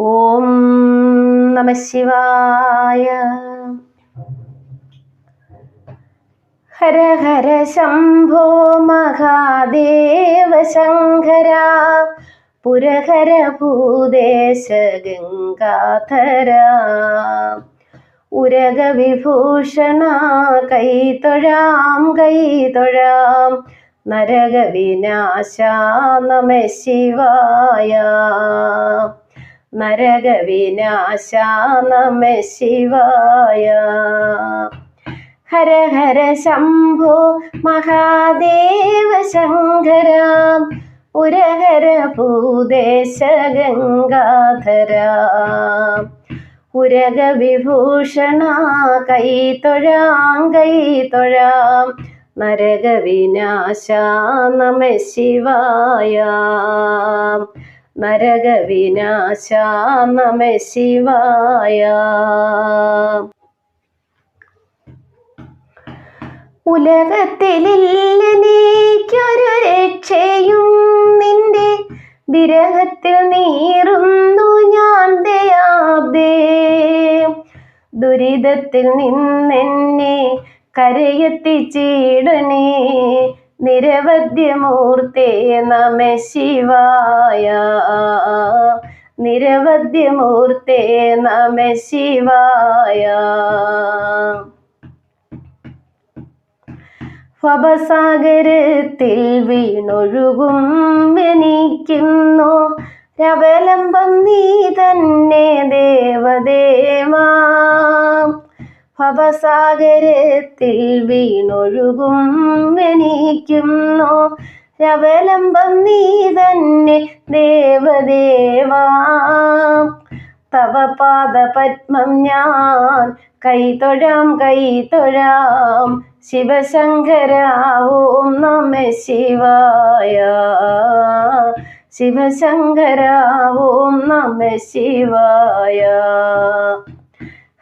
ഓം നമ ശിവായ. ഹര ഹര ശംഭോ മഹാദേവ ശങ്കര. പുരഹര ഭൂദേശ ഗംഗാധര. ഉരക വിഭൂഷണ കൈതൊഴാം കൈതൊഴാം. നരക വിനാശ നമ ശിവായ. നരക വിനാശ നമ ശിവായ. ഹര ഹര ശംഭോ മഹാദേവ ശങ്കര. ഉരഹര ഭൂദേശ ഗംഗാധര ഉരക വിഭൂഷണ കൈ തൊഴാം കൈ തൊഴാം. നരക വിനാശ നമ ശിവായ. നരക ശിവായ. നമ ശിവായ ഉലകത്തിലില്ലെനിക്കൊരു രക്ഷയും നിന്റെ വിരഹത്തിൽ നീറുന്നു ഞാൻ ദയാബ്ദേ. ദുരിതത്തിൽ നിന്നെന്നെ കരയെത്തിച്ചിടണേ. നിരവധ്യമൂർത്തേ നമ ശിവായ. നിരവധ്യമൂർത്തേ നമ ശിവായ. ഭവസാഗരത്തിൽ വീണൊഴുകും എനിക്കുന്നു. രവലംബം നീ തന്നെ ദേവദേവാ. ഭവസാഗരത്തിൽ വീണൊഴുകും രവലംബം നീ തന്നെ ദേവദേവാ. തവ പാദ പത്മം ഞാൻ കൈതൊഴാം കൈതൊഴാം ശിവശങ്കര ഓം നമ ശിവായ. ശിവശങ്കര ഓം നമ ശിവായ.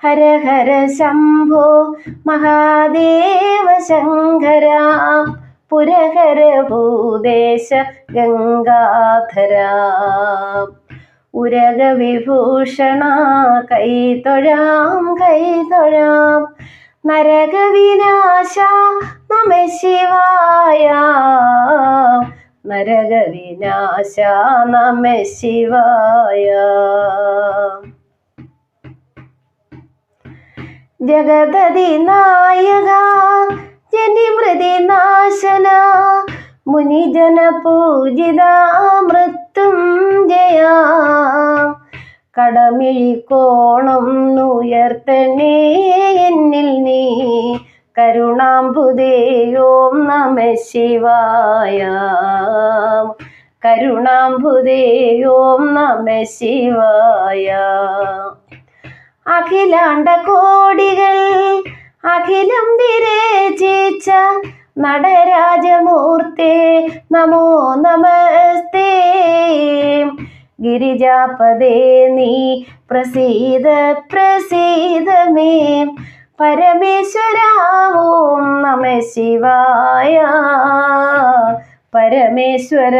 ഹര ഹര ശംഭോ മഹാദേവ ശങ്കര പുരഹര ഭൂദേശ ഗംഗാധര. ഉരക വിഭൂഷണ കൈതൊഴാം കൈതൊഴാം നരക വിനാശ നമ ശിവായ. നരക വിനാശ നമ ശിവായ. ജഗതതി നായക ജനിമൃതി നാശന മുനിജന പൂജിത മൃത്യുഞ്ജയ കടമിഴി കോണം എന്നിൽ നീ കരുണാംബുദേയോം നമ ശിവായ. കരുണാംബുദേയോം നമ ശിവായ. അഖിലാണ്ട കോടികൾ അഖിലം വിരചിച്ച നടരാജമൂർത്തേ നമോ നമസ്തേ. ഗിരിജാപദേ നീ പ്രസീത പ്രസീത മേ പരമേശ്വര ഓം നമ ശിവായ. പരമേശ്വര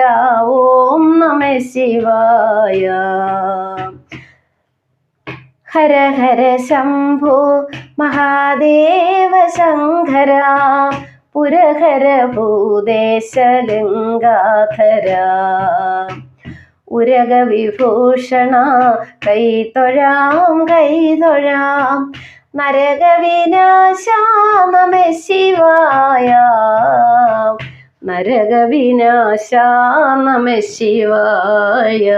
നമ ശിവായ. ഹര ഹര ശംഭോ മഹാദേവ ശങ്കര പുരഹര ഭൂദേശ ഗംഗാധര ഉരക വിഭൂഷണ കൈതൊഴാം കൈതൊഴാം നരക വിനാശ നമ ശിവായ. നരക വിനാശ നമ ശിവായ.